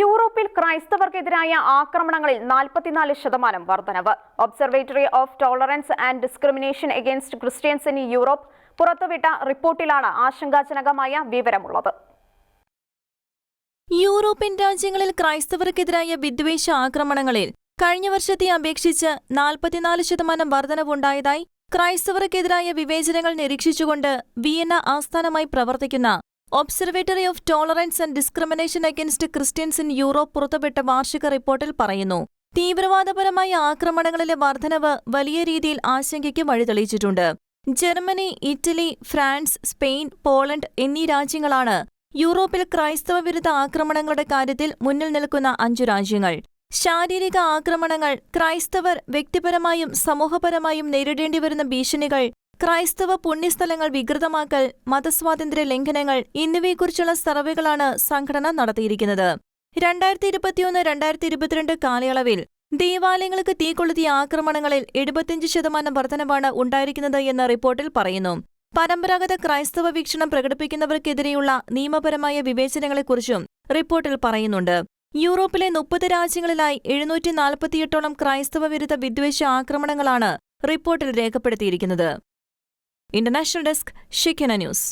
യൂറോപ്പിൽ ക്രൈസ്തവർക്കെതിരായ ആക്രമണങ്ങളിൽ നാൽപ്പത്തിനാല് ശതമാനം വർധനവ്. Observatory of tolerance and discrimination against Christians in Europe പുറത്തുവിട്ട റിപ്പോർട്ടിലാണ് ആശങ്കാജനകമായ വിവരമുള്ളത്. യൂറോപ്യൻ രാജ്യങ്ങളിൽ ക്രൈസ്തവർക്കെതിരായ വിദ്വേഷ ആക്രമണങ്ങളിൽ കഴിഞ്ഞ വർഷത്തെ അപേക്ഷിച്ച് നാൽപ്പത്തിനാല് ശതമാനം വർധനവുണ്ടായതായി ക്രൈസ്തവർക്കെതിരായ വിവേചനങ്ങൾ നിരീക്ഷിച്ചുകൊണ്ട് വിയന്ന ആസ്ഥാനമായി പ്രവർത്തിക്കുന്ന observatory of tolerance and discrimination against Christians in Europe പുറത്തുവിട്ട വാർഷിക റിപ്പോർട്ടിൽ പറയുന്നു. തീവ്രവാദപരമായ ആക്രമണങ്ങളിലെ വർധനവ് വലിയ രീതിയിൽ ആശങ്കയ്ക്ക് വഴിതെളിയിച്ചിട്ടുണ്ട്. Germany Italy France Spain Poland എന്നീ രാജ്യങ്ങളാണ് യൂറോപ്പിൽ ക്രൈസ്തവ വിരുദ്ധ ആക്രമണങ്ങളുടെ കാര്യത്തിൽ മുന്നിൽ നിൽക്കുന്ന അഞ്ചു രാജ്യങ്ങൾ. ശാരീരിക ആക്രമണങ്ങൾ ക്രൈസ്തവർ വ്യക്തിപരമായും സമൂഹപരമായും നേരിടേണ്ടി വരുന്ന ഭീഷണികൾ ക്രൈസ്തവ പുണ്യസ്ഥലങ്ങൾ വികൃതമാക്കൽ മതസ്വാതന്ത്ര്യ ലംഘനങ്ങൾ എന്നിവയെക്കുറിച്ചുള്ള സർവേകളാണ് സംഘടന നടത്തിയിരിക്കുന്നത്. രണ്ടായിരത്തി ഇരുപത്തിയൊന്ന് രണ്ടായിരത്തി ഇരുപത്തിരണ്ട് കാലയളവിൽ ദേവാലയങ്ങൾക്ക് തീ കൊളുത്തിയ ആക്രമണങ്ങളിൽ എഴുപത്തിയഞ്ച് ശതമാനം വർധനവാണ് ഉണ്ടായിരിക്കുന്നത് എന്ന് റിപ്പോർട്ടിൽ പറയുന്നു. പരമ്പരാഗത ക്രൈസ്തവ വീക്ഷണം പ്രകടിപ്പിക്കുന്നവർക്കെതിരെയുള്ള നിയമപരമായ വിവേചനങ്ങളെക്കുറിച്ചും റിപ്പോർട്ടിൽ പറയുന്നുണ്ട്. യൂറോപ്പിലെ മുപ്പത് രാജ്യങ്ങളിലായി എഴുന്നൂറ്റി നാൽപ്പത്തിയെട്ടോളം ക്രൈസ്തവ വിരുദ്ധ വിദ്വേഷ ആക്രമണങ്ങളാണ് റിപ്പോർട്ടിൽ രേഖപ്പെടുത്തിയിരിക്കുന്നത്. International desk ಶೇಖೆನ news